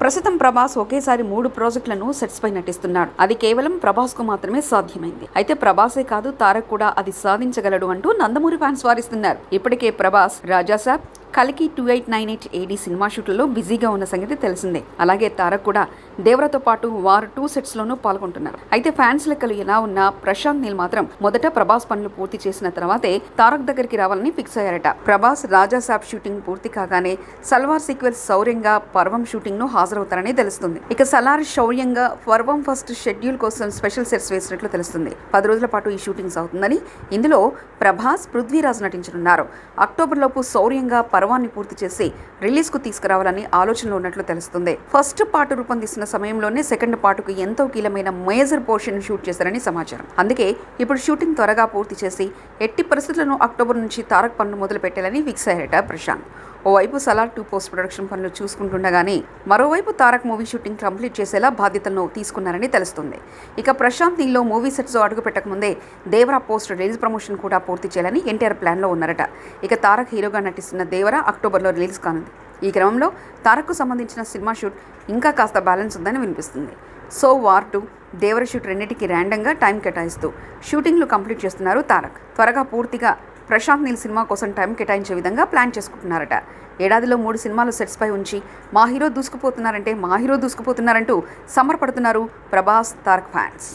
ప్రస్తుతం ప్రభాస్ ఒకేసారి మూడు ప్రాజెక్టులను సెట్స్ పై నటిస్తున్నాడు. అది కేవలం ప్రభాస్కు మాత్రమే సాధ్యమైంది. అయితే ప్రభాసే కాదు తారక్ కూడా అది సాధించగలడు అంటూ నందమూరి ఫ్యాన్స్ వారిస్తున్నారు. ఇప్పటికే ప్రభాస్ రాజాసాబ్ కలికి two eight nine eight AD cinema షూట్లలో బిజీగా ఉన్న సంగతి తెలిసిందే. అలాగే తారక్ కూడా దేవరతో పాటు వారు టూ సెట్స్ లోనూ పాల్గొంటున్నారు. అయితే ఫ్యాన్స్ లెక్కలు ఎలా ఉన్నా ప్రశాంత్ నీల్ మాత్రం మొదట ప్రభాస్ పనులు పూర్తి చేసిన తర్వాతే తారక్ దగ్గరికి రావాలని ఫిక్స్ అయ్యారట. ప్రభాస్ రాజా సాబ్ షూటింగ్ పూర్తి కాగానే సల్వార్ సీక్వెల్ శౌర్యంగా పర్వం షూటింగ్ను హాజరవుతారని తెలుస్తుంది. ఇక సలార్ శౌర్యంగా పర్వం ఫస్ట్ షెడ్యూల్ కోసం స్పెషల్ సెట్స్ వేసినట్లు తెలుస్తుంది. పది రోజుల పాటు ఈ షూటింగ్ అవుతుందని ఇందులో ప్రభాస్ పృథ్వీరాజ్ నటించనున్నారు. అక్టోబర్ లోపు శౌర్యంగా పర్వాన్ని పూర్తి చేసి రిలీజ్కు తీసుకురావాలని ఆలోచనలో ఉన్నట్లు తెలుస్తుంది. ఫస్ట్ పార్ట్ రూపొందిస్తున్న సమయంలోనే సెకండ్ పార్ట్కు ఎంతో కీలమైన మేజర్ పోర్షన్ షూట్ చేశారని సమాచారం. అందుకే ఇప్పుడు షూటింగ్ త్వరగా పూర్తి చేసి ఎట్టి పరిస్థితులను అక్టోబర్ నుంచి తారక్ పనులు మొదలు పెట్టాలని ఫిక్స్ అయ్యారట ప్రశాంత్. ఓవైపు సలార్ టూ పోస్ట్ ప్రొడక్షన్ పనులు చూసుకుంటుండగానే మరోవైపు తారక్ మూవీ షూటింగ్ కంప్లీట్ చేసేలా బాధ్యతలను తీసుకున్నారని తెలుస్తుంది. ఇక ప్రశాంత్ నీల్లో మూవీ సెట్స్ అడుగు పెట్టకముందే దేవరా పోస్ట్ రిలీజ్ ప్రమోషన్ కూడా పూర్తి చేయాలని ఎన్టీఆర్ ప్లాన్లో ఉన్నారట. ఇక తారక్ హీరోగా నటిస్తున్న దేవరా అక్టోబర్లో రిలీజ్ కానుంది. ఈ క్రమంలో తారక్కు సంబంధించిన సినిమా షూట్ ఇంకా కాస్త బ్యాలెన్స్ ఉందని వినిపిస్తుంది. So war two Devara shoot రెండింటికి ర్యాండంగా టైం కేటాయిస్తూ షూటింగ్లు కంప్లీట్ చేస్తున్నారు తారక్. త్వరగా పూర్తిగా ప్రశాంత్ నీల్ సినిమా కోసం టైం కేటాయించే విధంగా ప్లాన్ చేసుకుంటున్నారట. ఏడాదిలో మూడు సినిమాలు సెట్స్ పై ఉంచి మా హీరో దూసుకుపోతున్నారంటే మా హీరో దూసుకుపోతున్నారంటూ సమర్పడుతున్నారు ప్రభాస్ తారక్ ఫ్యాన్స్.